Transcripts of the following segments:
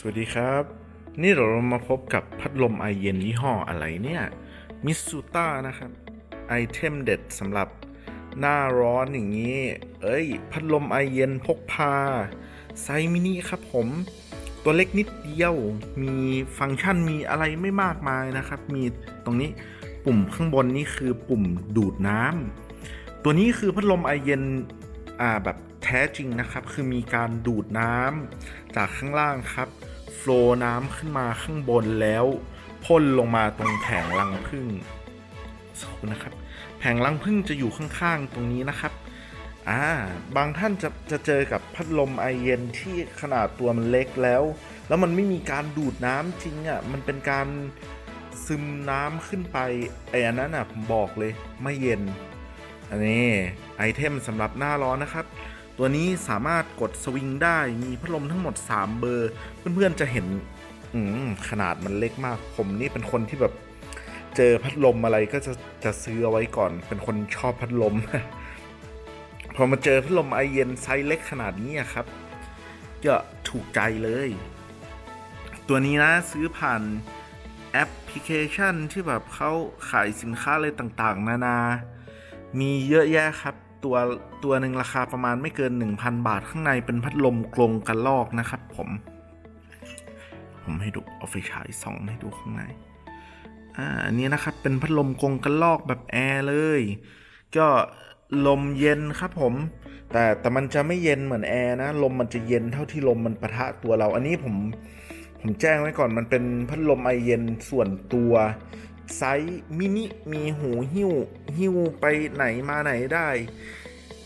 สวัสดีครับ นี่เรามาพบกับพัดลมไอเย็นยี่ห้ออะไรเนี่ยมิสูต้านะครับ ไอเทมเด็ดสำหรับหน้าร้อนอย่างนี้ เอ้ย พัดลมไอเย็นพกพา ไซมินิครับผม ตัวเล็กนิดเดียว มีฟังก์ชันมีอะไรไม่มากมายนะครับ มีตรงนี้ปุ่มข้างบนนี่คือปุ่มดูดน้ำ ตัวนี้คือพัดลมไอเย็น อ่าแบบแท้จริงนะครับ คือมีการดูดน้ำจากข้างล่างครับ โฟลน้ำขึ้นมาข้างบนแล้วพ่นลงมาตรงแผงรังผึ้งขอบคุณนะครับ แผงรังผึ้งจะอยู่ข้างๆตรงนี้นะครับอ่าบางท่านจะจะเจอกับพัดลมไอเย็นที่ขนาดตัวมันเล็กแล้ว แล้วมันไม่มีการดูดน้ำจริงอะ่ะมันเป็นการซึมน้ำขึ้นไปไอ้อันนั้นอะผมบอกเลยไม่เย็น อันนี้ไอเทมสำหรับหน้าร้อนนะครับ ตัวนี้สามารถกดสวิงได้มีพัดลมทั้งหมด 3 เบอร์ เพื่อนๆจะเห็นอขนาดมันเล็กมาก ผมนี่เป็นคนที่แบบเจอพัดลมอะไรก็จะจะซื้อเอาไว้ก่อน เป็นคนชอบพัดลม พอมาเจอพัดลมไอเย็นไซส์เล็กขนาดนี้ครับก็ถูกใจเลย ตัวนี้นะซื้อผ่านแอปพลิเคชันที่แบบเขาขายสินค้าอะไรต่างๆ นานา มีเยอะแยะครับ ตัวตัวหนึ่งราคาประมาณไม่เกิน 1,000 บาทข้างในเป็นพัดลมกลงกันลอกนะครับ ผม ผมให้ดูเอาไฟฉายส่องให้ดูข้างในอ่าอันนี้นะครับเป็นพัดลมกลงกันลอกแบบแอร์เลย ก็ลมเย็นครับผม แต่แต่มันจะไม่เย็นเหมือนแอร์นะ ลมมันจะเย็นเท่าที่ลมมันปะทะตัวเรา อันนี้ผมผมแจ้งไว้ก่อนมันเป็นพัดลมไอเย็นส่วนตัว ไซส์มินิมีหูหิ้วหิ้วไปไหนมาไหนได้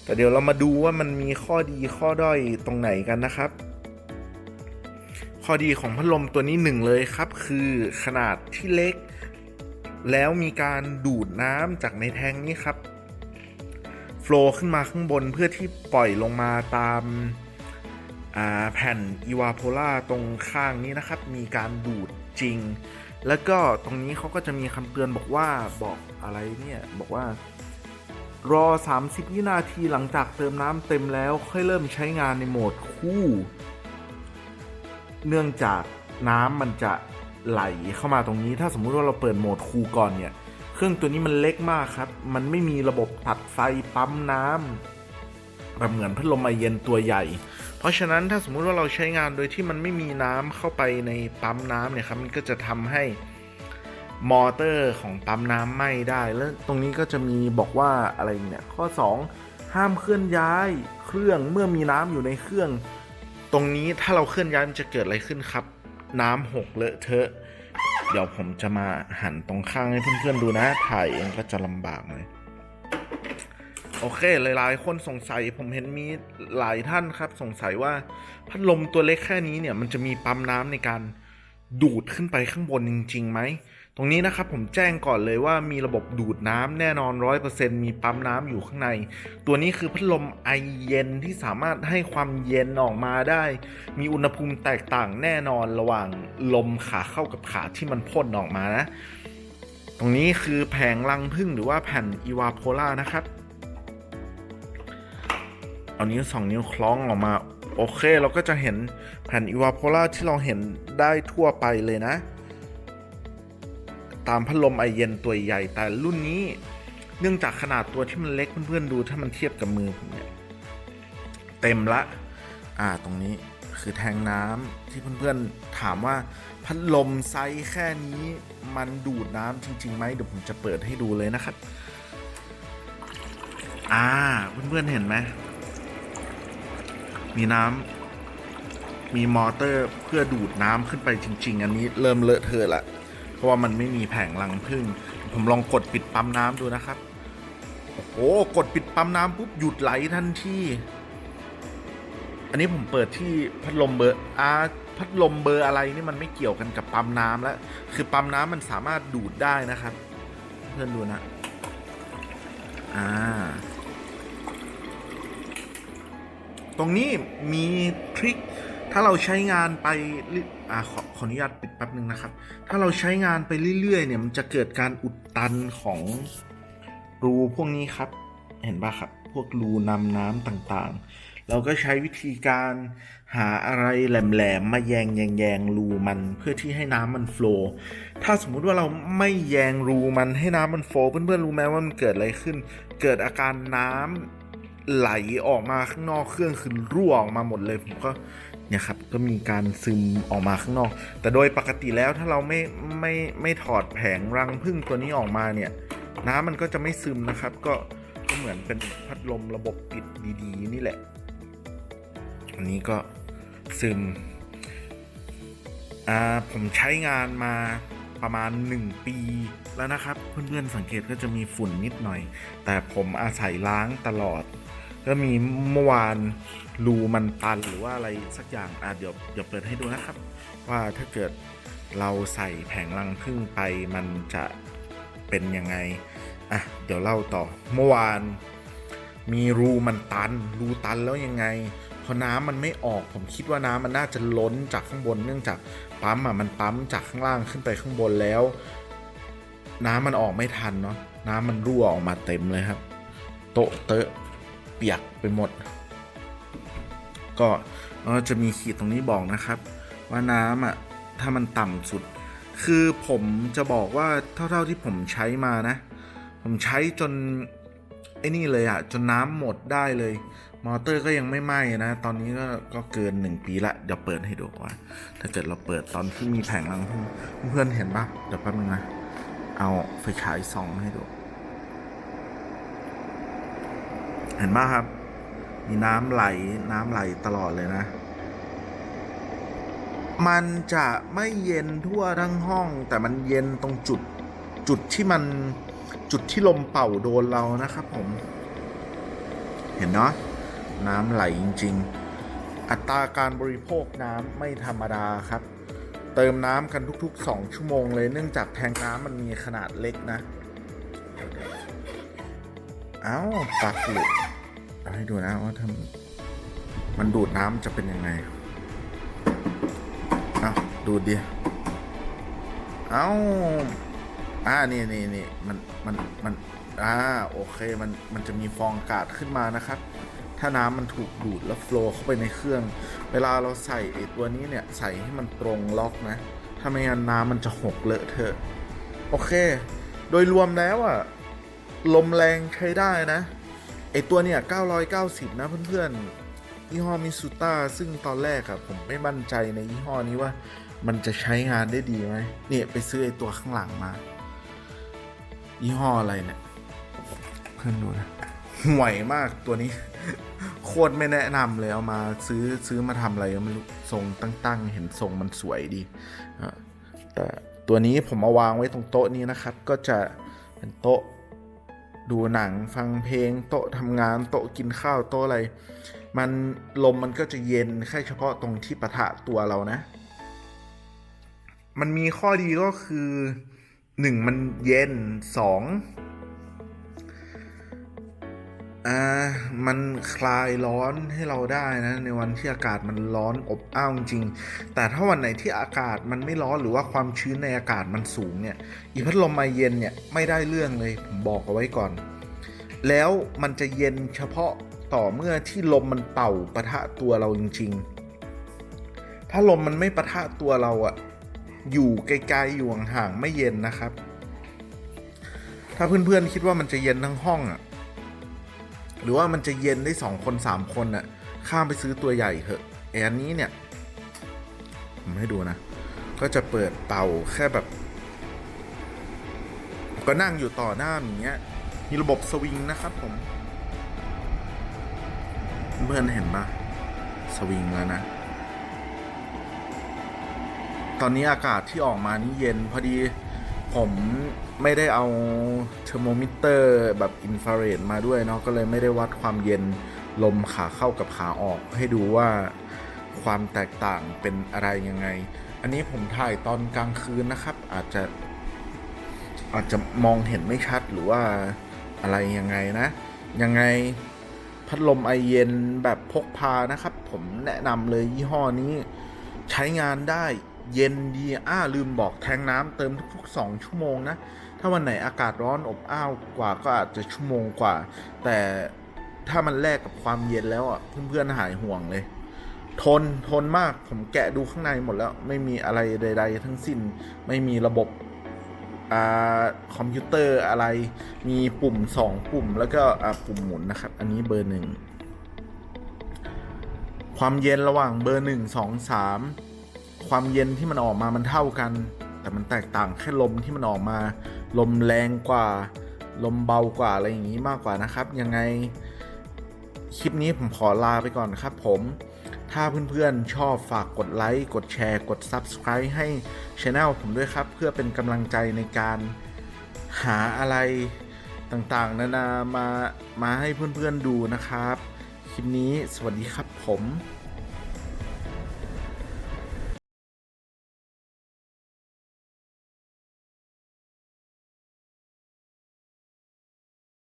แต่เดี๋ยวเรามาดูว่ามันมีข้อดีข้อด้อยตรงไหนกันนะครับ ข้อดีของพัดลมตัวนี้หนึ่งเลยครับ คือขนาดที่เล็ก แล้วมีการดูดน้ำจากในแทงนี้ครับโฟล์ขึ้นมาข้างบนเพื่อที่ปล่อยลงมาตามาแผ่นอีวาโพล่าตรงข้างนี้นะครับ มีการดูดจริง แล้วก็ตรงนี้เขาก็จะมีคำเตือนบอกว่าบอกอะไรเนี่ย บอกว่า รอ 30 วินาทีหลังจากเติมน้ำเต็มแล้วค่อยเริ่มใช้งานในโหมดคู่ เนื่องจากน้ำมันจะไหลเข้ามาตรงนี้ถ้าสมมุติว่าเราเปิดโหมดคูลก่อนเนี่ย เครื่องตัวนี้มันเล็กมากครับ มันไม่มีระบบตัดไฟปั๊มน้ำแบบเหมือนพัดลมไอเย็นตัวใหญ่ เพราะฉะนั้นถ้าสมมุติว่าเราใช้งานโดยที่มันไม่มีน้ำเข้าไปในปั๊มน้ำเนี่ยครับมันก็จะทำให้มอเตอร์ของปั๊มน้ำไหม้ได้ แล้วตรงนี้ก็จะมีบอกว่าอะไรเนี่ยข้อ 2 ห้ามเคลื่อนย้ายเครื่องเมื่อมีน้ำอยู่ในเครื่อง ตรงนี้ถ้าเราเคลื่อนย้ายมันจะเกิดอะไรขึ้นครับ น้ำหกเลอะเทอะเดี๋ยวผมจะมาหันตรงข้างให้เพื่อนๆดูนะถ่ายเองก็จะลำบากเลย โอเค หลายๆ คนสงสัยผมเห็นมีหลายท่านครับ สงสัยว่าพัดลมตัวเล็กแค่นี้เนี่ยมันจะมีปั๊มน้ำในการดูดขึ้นไปข้างบนจริงๆไหม ตรงนี้นะครับผมแจ้งก่อนเลยว่ามีระบบดูดน้ำแน่นอน 100%มีปั๊มน้ำอยู่ข้างใน ตัวนี้คือพัดลมไอเย็นที่สามารถให้ความเย็นออกมาได้ มีอุณหภูมิแตกต่างแน่นอนระหว่างลมขาเข้ากับขาที่มันพ่นออกมานะ ตรงนี้คือแผงรังพึ่งหรือว่าแผ่นอีวาโพล่านะครับ เอานิ้วสองนิ้วคล้องออกมา โอเค เราก็จะเห็นแผ่นอีวาโพล่าที่เราเห็นได้ทั่วไปเลยนะ ตามพัดลมไอเย็นตัวใหญ่แต่รุ่นนี้เนื่องจากขนาดตัวที่มันเล็กเพื่อนๆดูถ้ามันเทียบกับมือผมเนี่ยเต็มละ อ่าตรงนี้คือแทงน้ำที่เพื่อนๆถามว่าพัดลมไซส์แค่นี้มันดูดน้ำจริงๆไหมเดี๋ยวผมจะเปิดให้ดูเลยนะครับ อ่าเพื่อนๆเห็นไหม มีน้ำมีมอเตอร์เพื่อดูดน้ำขึ้นไปจริง ๆ อันนี้เริ่มเลอะเทอะละเพราะว่ามันไม่มีแผงรังพึ่ง ผมลองกดปิดปั๊มน้ำดูนะครับ โอ้โหกดปิดปั๊มน้ำปุ๊บหยุดไหลทันทีอันนี้ผมเปิดที่พัดลมเบอร์อาพัดลมเบอร์อะไรนี่มันไม่เกี่ยวกันกับปั๊มน้ำแล้ว คือปั๊มน้ำมันสามารถดูดได้นะครับ เพื่อนดูนะ อ่า ต รงนี้มีทริคถ้าเราใช้งานไปอ่าขอขออนุญาตปิดแป๊บนึงนะครับ ถ้าเราใช้งานไปเรื่อยๆ เนี่ย มันจะเกิดการอุดตันของรูพวกนี้ครับ เห็นป่ะครับ พวกรูนำน้ำต่างๆ เราก็ใช้วิธีการหาอะไรแหลมๆ มาแยงแยงแยงรูมันเพื่อที่ให้น้ำมันโฟล์ถ้าสมมุติว่าเราไม่แยงรูมันให้น้ำมันโฟล์เพื่อนๆรู้ไหมว่ามันเกิดอะไรขึ้น เกิดอาการน้ำ ไหลออกมาข้างนอกเครื่องคือรั่วออกมาหมดเลยผมก็เนี่ยครับก็มีการซึมออกมาข้างนอก แต่โดยปกติแล้วถ้าเราไม่ไม่ไม่ถอดแผงรังพึ่งตัวนี้ออกมาเนี่ย น้ำมันก็จะไม่ซึมนะครับ ก็ก็เหมือนเป็นพัดลมระบบปิดดี ๆ นี่แหละ อันนี้ก็ซึมอ่าผมใช้งานมาประมาณ 1 ปีแล้วนะครับ เพื่อนๆสังเกตก็จะมีฝุ่นนิดหน่อย แต่ผมอาศัยล้างตลอด ก็มีเมื่อวานรูมันตันหรือว่าอะไรสักอย่างอะเดี๋ยวเดี๋ยวเปิดให้ดูนะครับ ว่าถ้าเกิดเราใส่แผงรังพึ่งไปมันจะเป็นยังไงอะเดี๋ยวเล่าต่อเมื่อวาน มีรูมันตัน รูตันแล้วยังไงพอน้ำมันไม่ออกผมคิดว่าน้ำมันน่าจะล้นจากข้างบนเนื่องจากปั๊มอะมันปั๊มจากข้างล่างขึ้นไปข้างบนแล้ว น้ำมันออกไม่ทันเนาะน้ำมันรั่วออกมาเต็มเลยครับ โตะเตอะ ปียกไปหมด ก็เอ่อจะมีขีดตรงนี้บอกนะครับ ว่าน้ำอะถ้ามันต่ำสุด คือผมจะบอกว่าเท่า ๆที่ผมใช้มานะ ผมใช้จนไอ้นี่เลยอะจนน้ำหมดได้เลย มอเตอร์ก็ยังไม่ไหม้นะ ตอนนี้ก็ก็เกินหนึ่งปีละเดี๋ยวเปิดให้ดูว่า ถ้าเกิดเราเปิดตอนที่มีแผงรังเพื่อนเห็นปะเดี๋ยวแป๊บนึงนะ เอาไฟฉายส่องให้ดู เห็นปะครับ มีน้ำไหลน้ำไหลตลอดเลยนะ มันจะไม่เย็นทั่วทั้งห้อง แต่มันเย็นตรงจุดจุดที่มันจุดที่ลมเป่าโดนเรานะครับผม เห็นเนาะน้ำไหลจริง ๆ อัตราการบริโภคน้ำไม่ธรรมดาครับ เติมน้ำกันทุก ๆ 2 ชั่วโมงเลยเนื่องจากแทงน้ำมันมีขนาดเล็กนะ เอ้าปลักหลุด ให้ดูนะว่าถ้ามันดูดน้ำจะเป็นยังไงเอาดูดิเอาอ่านี่นี่นี่มันมันมันอ่าโอเคมันมันจะมีฟองอากาศขึ้นมานะครับ ถ้าน้ำมันถูกดูดแล้วโฟลว์เข้าไปในเครื่อง เวลาเราใส่ไอ้ตัวนี้เนี่ยใส่ให้มันตรงล็อกนะ ถ้าไม่งั้นน้ำมันจะหกเลอะเทอะโอเค โดยรวมแล้วอะลมแรงใช้ได้นะ ไอตัวเนี่ย 990 นะเพื่อนๆ ยี่ห้อมิสุต้าซึ่งตอนแรกอะผมไม่มั่นใจในยี่ห้อนี้ว่า มันจะใช้งานได้ดีไหมเนี่ยไปซื้อไอตัวข้างหลังมา ยี่ห้ออะไรเนี่ย เพื่อนดูนะห่วยมากตัวนี้ โคตรไม่แนะนำเลยเอามาซื้อซื้อมาทำอะไรก็ไม่รู้ทรงตั้ง ๆ เห็นทรงมันสวยดีแต่ตัวนี้ผมมาวางไว้ตรงโต๊ะนี้นะครับ ก็จะเป็นโต๊ะ ดูหนังฟังเพลง โต๊ะทำงาน โต๊ะกินข้าวโต๊ะอะไร มันลมมันก็จะเย็นแค่เฉพาะตรงที่ปะทะตัวเรานะ มันมีข้อดีก็คือหนึ่งมันเย็นส อ่ามันคลายร้อนให้เราได้นะในวันที่อากาศมันร้อนอบอ้าวจริง แต่ถ้าวันไหนที่อากาศมันไม่ร้อนหรือว่าความชื้นในอากาศมันสูงเนี่ยอีพัดลมมาเย็นเนี่ยไม่ได้เรื่องเลยผมบอกเอาไว้ก่อน แล้วมันจะเย็นเฉพาะต่อเมื่อที่ลมมันเป่าปะทะตัวเราจริง ๆ ถ้าลมมันไม่ปะทะตัวเราอะอยู่ไกลๆอยู่ห่างๆไม่เย็นนะครับ ถ้าเพื่อนๆคิดว่ามันจะเย็นทั้งห้องอะ หรือว่ามันจะเย็นได้สองคนสามคนอะข้ามไปซื้อตัวใหญ่เถอะไออันนี้เนี่ยผมให้ดูนะ ก็จะเปิดเป่าแค่แบบ ก็นั่งอยู่ต่อหน้าอย่างเงี้ยมีระบบสวิงนะครับผม เพื่อนเห็นปะสวิงแล้วนะ ตอนนี้อากาศที่ออกมานี่เย็นพอดี ผมไม่ได้เอาเทอร์โมมิเตอร์แบบอินฟราเรดมาด้วยเนาะก็เลยไม่ได้วัดความเย็นลมขาเข้ากับขาออก ให้ดูว่าความแตกต่างเป็นอะไรยังไง อันนี้ผมถ่ายตอนกลางคืนนะครับ อาจจะ อาจจะมองเห็นไม่ชัดหรือว่าอะไรยังไงนะ ยังไงพัดลมไอเย็นแบบพกพานะครับ ผมแนะนำเลยยี่ห้อนี้ ใช้งานได้ เย็นดีอ้าลืมบอกแทงน้ำเติมทุกๆ 2 ชั่วโมงนะ ถ้าวันไหนอากาศร้อนอบอ้าวกว่าก็อาจจะชั่วโมงกว่า แต่ถ้ามันแลกกับความเย็นแล้วอะเพื่อนๆหายห่วงเลย ทนทนมากผมแกะดูข้างในหมดแล้ว ไม่มีอะไรใด ๆ ทั้งสิ้นไม่มีระบบอ่าคอมพิวเตอร์อะไรมีปุ่ม 2 ปุ่มแล้วก็อ่าปุ่มหมุนนะครับ อันนี้เบอร์หนึ่งความเย็นระหว่างเบอร์หนึ่งสองสาม ความเย็นที่มันออกมามันเท่ากัน แต่มันแตกต่างแค่ลมที่มันออกมา ลมแรงกว่า ลมเบากว่าอะไรอย่างนี้มากกว่านะครับ ยังไงคลิปนี้ผมขอลาไปก่อนครับผม ถ้าเพื่อนๆชอบฝากกดไลค์ กดแชร์ กด Subscribe ให้ช anel ผมด้วยครับ เพื่อเป็นกำลังใจในการหาอะไรต่างๆ นานามามาให้เพื่อนๆดูนะครับ คลิปนี้สวัสดีครับผม